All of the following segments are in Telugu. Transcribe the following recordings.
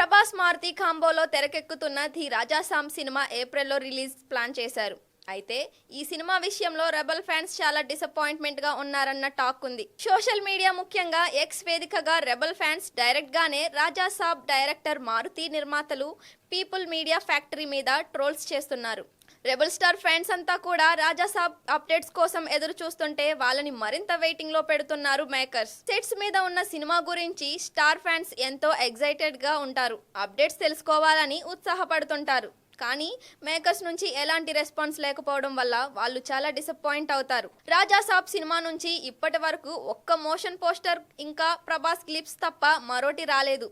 ప్రభాస్ మారుతి కాంబోలో తెరకెక్కుతున్న ది రాజాసామ్ సినిమా ఏప్రిల్లో రిలీజ్ ప్లాన్ చేశారు. అయితే ఈ సినిమా విషయంలో రెబల్ ఫ్యాన్స్ చాలా డిసప్పాయింట్మెంట్గా ఉన్నారన్న టాక్ ఉంది. సోషల్ మీడియా ముఖ్యంగా ఎక్స్ వేదికగా రెబల్ ఫ్యాన్స్ డైరెక్ట్ గానే రాజా సాబ్ డైరెక్టర్ మారుతి నిర్మాతలు పీపుల్ మీడియా ఫ్యాక్టరీ మీద ట్రోల్స్ చేస్తున్నారు. రెబల్ స్టార్ ఫ్యాన్స్ అంతా కూడా రాజా సాబ్ అప్డేట్స్ కోసం ఎదురు చూస్తుంటే వాళ్ళని మరింత వెయిటింగ్లో పెడుతున్నారు మేకర్స్ సెట్స్ మీద ఉన్న సినిమా గురించి స్టార్ ఫ్యాన్స్ ఎంతో ఎగ్జైటెడ్గా ఉంటారు. అప్డేట్స్ తెలుసుకోవాలని ఉత్సాహపడుతుంటారు. కానీ మేకర్స్ నుంచి ఎలాంటి రెస్పాన్స్ లేకపోవడం వల్ల వాళ్ళు చాలా డిసప్పాయింట్ అవుతారు. రాజా సాబ్ సినిమా నుంచి ఇప్పటి వరకు ఒక్క మోషన్ పోస్టర్ ఇంకా ప్రభాస్ క్లిప్స్ తప్ప మరోటి రాలేదు.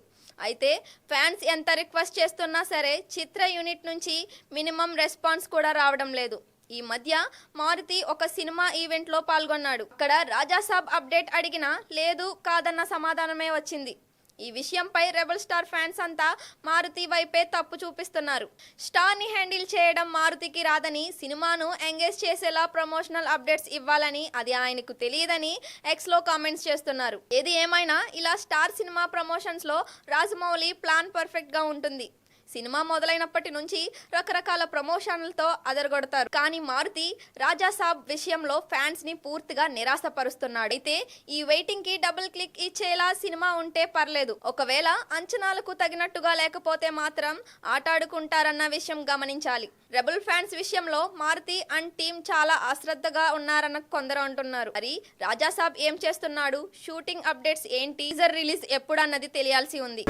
అయితే ఫ్యాన్స్ ఎంత రిక్వెస్ట్ చేస్తున్నా సరే చిత్ర యూనిట్ నుంచి మినిమం రెస్పాన్స్ కూడా రావడం లేదు. ఈ మధ్య మారుతి ఒక సినిమా ఈవెంట్లో పాల్గొన్నాడు. అక్కడ రాజాసాబ్ అప్డేట్ అడిగినా లేదు కాదన్న సమాధానమే వచ్చింది. ఈ విషయంపై రెబల్ స్టార్ ఫ్యాన్స్ అంతా మారుతి వైపే తప్పు చూపిస్తున్నారు. స్టార్ని హ్యాండిల్ చేయడం మారుతికి రాదని సినిమాను ఎంగేజ్ చేసేలా ప్రమోషనల్ అప్డేట్స్ ఇవ్వాలని అది ఆయనకు తెలియదని ఎక్స్లో కామెంట్స్ చేస్తున్నారు. ఏది ఏమైనా ఇలా స్టార్ సినిమా ప్రమోషన్స్లో రాజమౌళి ప్లాన్ పర్ఫెక్ట్గా ఉంటుంది. సినిమా మొదలైనప్పటి నుంచి రకరకాల ప్రమోషన్లతో అదరగొడతారు. కానీ మారుతి రాజాసాబ్ విషయంలో ఫ్యాన్స్ని పూర్తిగా నిరాశపరుస్తున్నాడు. అయితే ఈ వెయిటింగ్కి డబుల్ క్లిక్ ఇచ్చేలా సినిమా ఉంటే పర్లేదు. ఒకవేళ అంచనాలకు తగినట్టుగా లేకపోతే మాత్రం ఆటాడుకుంటారన్న విషయం గమనించాలి. రెబుల్ ఫ్యాన్స్ విషయంలో మారుతి అండ్ టీం చాలా అశ్రద్ధగా ఉన్నారన్న కొందరు అంటున్నారు. మరి రాజాసాబ్ ఏం చేస్తున్నాడు? షూటింగ్ అప్డేట్స్ ఏంటి? టీజర్ రిలీజ్ ఎప్పుడన్నది తెలియాల్సి ఉంది.